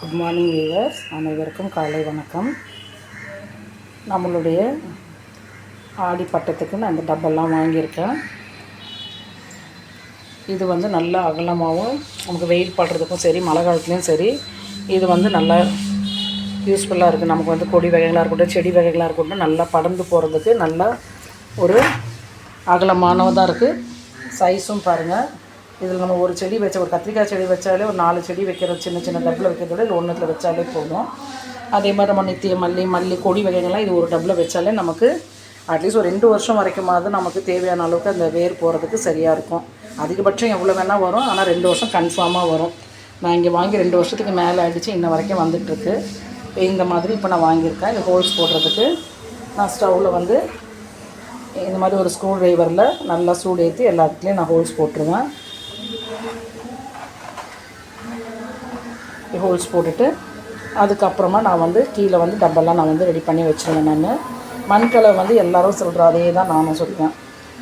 Good morning viewers அனைவருக்கும் காலை வணக்கம். நம்மளுடைய ஆடி பட்டத்துக்கு நான் இந்த டப்பெல்லாம் வாங்கியிருக்கேன். இது வந்து நல்லா அகலமாகவும் நமக்கு வெயில் படுறதுக்கும் சரி மழை காலத்துலேயும் சரி இது வந்து நல்லா யூஸ்ஃபுல்லாக இருக்குது நமக்கு வந்து கொடி வகைகளாக இருக்கட்டும் செடி வகைகளாக இருக்கட்டும் நல்லா படர்ந்து போகிறதுக்கு நல்லா ஒரு அகலமானதாக இருக்குது சைஸும் பாருங்கள் இதில் நம்ம ஒரு செடி வச்ச ஒரு கத்திரிக்காய் செடி வச்சாலே ஒரு நாலு செடி வைக்கிற சின்ன சின்ன டப்பில் வைக்கிறதோட இது ஒன்றுத்தில் வச்சாலே போதும். அதே மாதிரி நம்ம நித்திய மல்லி மல்லி கொடி வகைகள்லாம் இது ஒரு டப்பில் வச்சாலே நமக்கு அட்லீஸ்ட் ஒரு ரெண்டு வருஷம் வரைக்குமாவது நமக்கு தேவையான அளவுக்கு அந்த வேர் போகிறதுக்கு சரியாக இருக்கும். அதிகபட்சம் எவ்வளோ வேணால் வரும் ஆனால் ரெண்டு வருஷம் கன்ஃபார்மாக வரும். நான் இங்கே வாங்கி ரெண்டு வருஷத்துக்கு மேலே ஆகிடுச்சு இன்ன வரைக்கும் வந்துட்டுருக்கு. இந்த மாதிரி இப்போ நான் வாங்கியிருக்கேன். இது ஹோல்ஸ் போடுறதுக்கு. நான் ஸ்டவ்வில் வந்து இந்த மாதிரி ஒரு ஸ்க்ரூ ட்ரைவரில் நல்லா சூடு ஏற்றி எல்லாத்துலேயும் நான் ஹோல்ஸ் போட்டுருவேன். ஹோல்ஸ் போட்டுட்டு அதுக்கப்புறமா நான் வந்து கீழே வந்து டப்பெல்லாம் நான் வந்து ரெடி பண்ணி வச்சுருவேன் நான். மண் வந்து எல்லோரும் சொல்கிற அதே தான் நானும் சொல்லுவேன்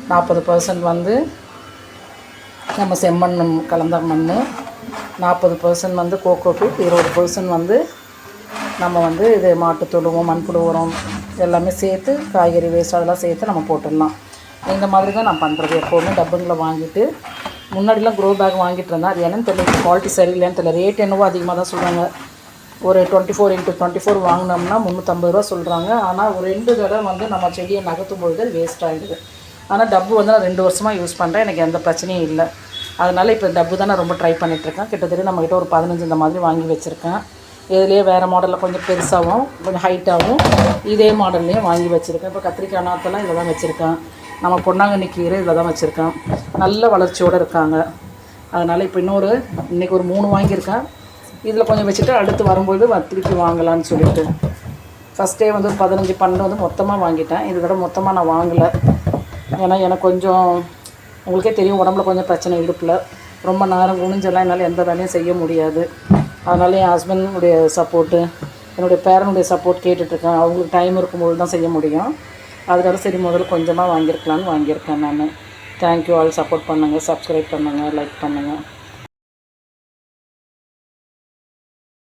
நாற்பது பர்சன்ட் வந்து நம்ம செம்மண் கலந்த மண் நாற்பது பர்சன்ட் வந்து கோகோ பீட் இருபது பர்சன்ட் வந்து நம்ம வந்து இது மாட்டு தொழுவோம் மண்புழு உரம் எல்லாமே சேர்த்து காய்கறி வேஸ்ட் அதெல்லாம் சேர்த்து நம்ம போட்டுடலாம். இந்த மாதிரி தான் நான் பண்ணுறது எப்போவுமே. டப்புங்களை வாங்கிட்டு முன்னாடிலாம் க்ரோ பேக் வாங்கிட்டு இருந்தேன் அது என்னன்னு தெரியல குவாலிட்டி சரியில்லைன்னு தெரியல. ரேட் என்னவோ அதிகமாக தான் சொல்கிறாங்க ஒரு twenty four into twenty four வாங்கினோம்னா முந்நூற்றம்பது ரூபா சொல்கிறாங்க ஆனால் ஒரு ரெண்டு தடவை வந்து நம்ம செடியை நகர்த்தும் பொழுது வேஸ்ட் ஆகிடுது ஆனால் டப்பு வந்து நான் ரெண்டு வருஷமாக யூஸ் பண்ணுறேன் எனக்கு எந்த பிரச்சனையும் இல்லை. அதனால் இப்போ டப்பு தான் நான் ரொம்ப ட்ரை பண்ணிகிட்ருக்கேன் கிட்டத்தட்ட நம்மக்கிட்ட ஒரு பதினஞ்சு இந்த மாதிரி வாங்கி வச்சுருக்கேன். இதுலேயே வேறு மாடலில் கொஞ்சம் பெருசாகவும் கொஞ்சம் ஹைட்டாகவும் இதே மாடல்லையும் வாங்கி வச்சுருக்கேன். இப்போ கத்திரிக்காய் நாத்தெல்லாம் இதில் தான் வச்சுருக்கேன். நம்ம பொன்னாங்கண்ணி கீரை இதில் தான் வச்சுருக்கேன். நல்ல வளர்ச்சியோடு இருக்காங்க. அதனால் இப்போ இன்னொரு இன்றைக்கி ஒரு மூணு வாங்கியிருக்கேன். இதில் கொஞ்சம் வச்சுட்டு அடுத்து வரும்போது திருப்பி வாங்கலான்னு சொல்லிட்டு. ஃபஸ்ட்டே வந்து ஒரு பதினஞ்சு பன்னெண்டு வந்து மொத்தமாக வாங்கிட்டேன். இதை விட மொத்தமாக நான் வாங்கலை. ஏன்னா எனக்கு கொஞ்சம் உங்களுக்கே தெரியும் உடம்புல கொஞ்சம் பிரச்சனை இடுப்பில். ரொம்ப நேரம் குனிஞ்செல்லாம் என்னால் எந்த வேலையும் செய்ய முடியாது. அதனால என் ஹஸ்பண்டுடைய சப்போர்ட்டு என்னுடைய பேரனுடைய சப்போர்ட் கேட்டுட்ருக்கேன். அவங்களுக்கு டைம் இருக்கும்போது தான் செய்ய முடியும். அதனால சரி முதல்ல கொஞ்சமாக வாங்கியிருக்கலான்னு வாங்கியிருக்கேன் நான். தேங்க்யூ ஆல் சப்போர்ட் பண்ணுங்கள் சப்ஸ்கிரைப் பண்ணுங்கள் லைக் பண்ணுங்கள்